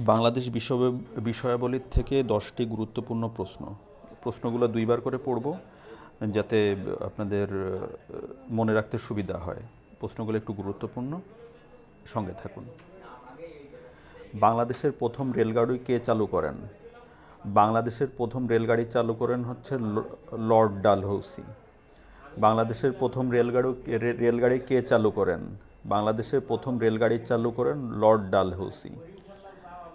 বাংলাদেশ বিশ্ব বিষয়াবলীর থেকে দশটি গুরুত্বপূর্ণ প্রশ্ন। প্রশ্নগুলো দুইবার করে পড়ব, যাতে আপনাদের মনে রাখতে সুবিধা হয়। প্রশ্নগুলো একটু গুরুত্বপূর্ণ। সঙ্গে থাকুন। বাংলাদেশের প্রথম রেলগাড়ি কে চালু করেন? বাংলাদেশের প্রথম রেলগাড়ি চালু করেন হচ্ছে লর্ড ডালহৌসি। বাংলাদেশের প্রথম রেলগাড়ি রেলগাড়ি কে চালু করেন? বাংলাদেশের প্রথম রেলগাড়ি চালু করেন লর্ড ডালহৌসি।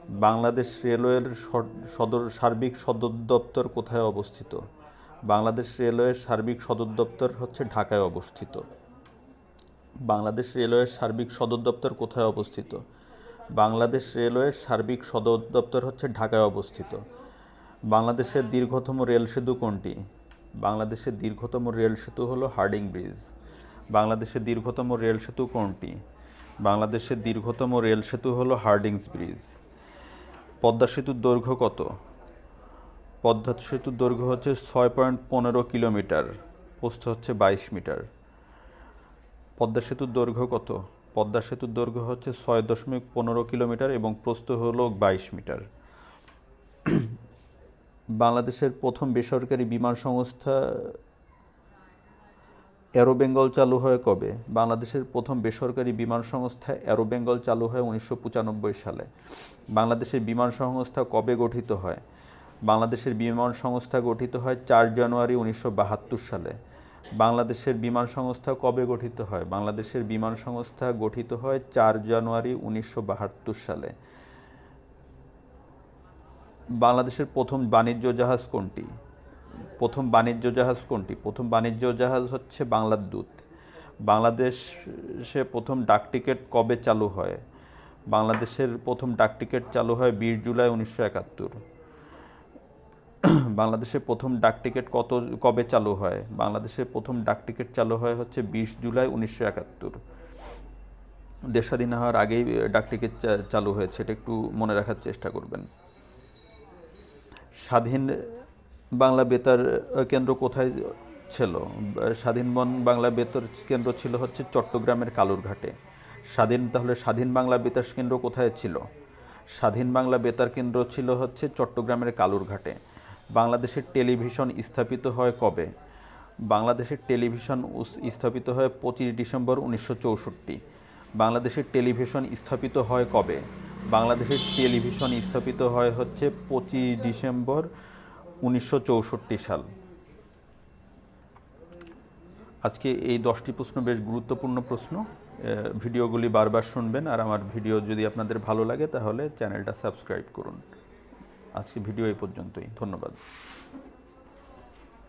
বাংলাদেশ রেলওয়ের সদ- সদর সার্বিক সদর দপ্তর কোথায় অবস্থিত? বাংলাদেশ রেলওয়ের সার্বিক সদর দপ্তর হচ্ছে ঢাকায় অবস্থিত। বাংলাদেশ রেলওয়ের সার্বিক সদর দপ্তর কোথায় অবস্থিত? বাংলাদেশ রেলওয়ের সার্বিক সদর দপ্তর হচ্ছে ঢাকায় অবস্থিত। বাংলাদেশের দীর্ঘতম রেল সেতু কোনটি? বাংলাদেশের দীর্ঘতম রেল সেতু হলো হার্ডিং ব্রিজ। বাংলাদেশের দীর্ঘতম রেল সেতু কোনটি? বাংলাদেশের দীর্ঘতম রেল সেতু হলো হার্ডিংস ব্রিজ। পদ্মা সেতুর দৈর্ঘ্য কত? পদ্মা সেতুর দৈর্ঘ্য হচ্ছে ছয় পয়েন্ট পনেরো কিলোমিটার প্রস্থ হচ্ছে বাইশ মিটার। পদ্মা সেতুর দৈর্ঘ্য কত? পদ্মা সেতুর দৈর্ঘ্য হচ্ছে ছয় দশমিক পনেরো কিলোমিটার এবং প্রস্থ হল বাইশ মিটার। বাংলাদেশের প্রথম বেসরকারি বিমান সংস্থা অ্যারো বেঙ্গল চালু হয় কবে? বাংলাদেশের প্রথম বেসরকারি বিমান সংস্থা অ্যারো বেঙ্গল চালু হয় উনিশশো পঁচানব্বই সালে। বাংলাদেশের বিমান সংস্থা কবে গঠিত হয়? বাংলাদেশের বিমান সংস্থা গঠিত হয় চার জানুয়ারি উনিশশো বাহাত্তর সালে। বাংলাদেশের বিমান সংস্থা কবে গঠিত হয়? বাংলাদেশের বিমান সংস্থা গঠিত হয় চার জানুয়ারি উনিশশো বাহাত্তর সালে। বাংলাদেশের প্রথম বাণিজ্য জাহাজ কোনটি? প্রথম বাণিজ্য জাহাজ কোনটি? প্রথম বাণিজ্য জাহাজ হচ্ছে বাংলার দূত। বাংলাদেশে প্রথম ডাক টিকিট কবে চালু হয়? বাংলাদেশের প্রথম ডাক টিকিট চালু হয় বিশ জুলাই উনিশশো একাত্তর। বাংলাদেশের প্রথম ডাক টিকিট কত, কবে চালু হয়? বাংলাদেশের প্রথম ডাক টিকিট চালু হয় হচ্ছে বিশ জুলাই উনিশশো একাত্তর। দেশ স্বাধীন হওয়ার আগেই ডাক টিকিট চালু হয়েছে। এটা একটু মনে রাখার চেষ্টা করবেন। স্বাধীন বাংলা বেতার কেন্দ্র কোথায় ছিল? স্বাধীন বন বাংলা বেতার কেন্দ্র ছিল হচ্ছে চট্টগ্রামের কালুরঘাটে। স্বাধীন, তাহলে স্বাধীন বাংলা বেতার কেন্দ্র কোথায় ছিল? স্বাধীন বাংলা বেতার কেন্দ্র ছিল হচ্ছে চট্টগ্রামের কালুরঘাটে। বাংলাদেশের টেলিভিশন স্থাপিত হয় কবে? বাংলাদেশের টেলিভিশন স্থাপিত হয় পঁচিশ ডিসেম্বর উনিশশো চৌষট্টি। বাংলাদেশের টেলিভিশন স্থাপিত হয় কবে? বাংলাদেশের টেলিভিশন স্থাপিত হয় হচ্ছে পঁচিশ ডিসেম্বর উনিশশো চৌষট্টি সাল। আজকে এই দশটি প্রশ্ন বেশ গুরুত্বপূর্ণ প্রশ্ন। ভিডিওগুলি বারবার শুনবেন আর আমার ভিডিও যদি আপনাদের ভালো লাগে তাহলে চ্যানেলটা সাবস্ক্রাইব করুন। আজকে ভিডিও এই পর্যন্তই। ধন্যবাদ।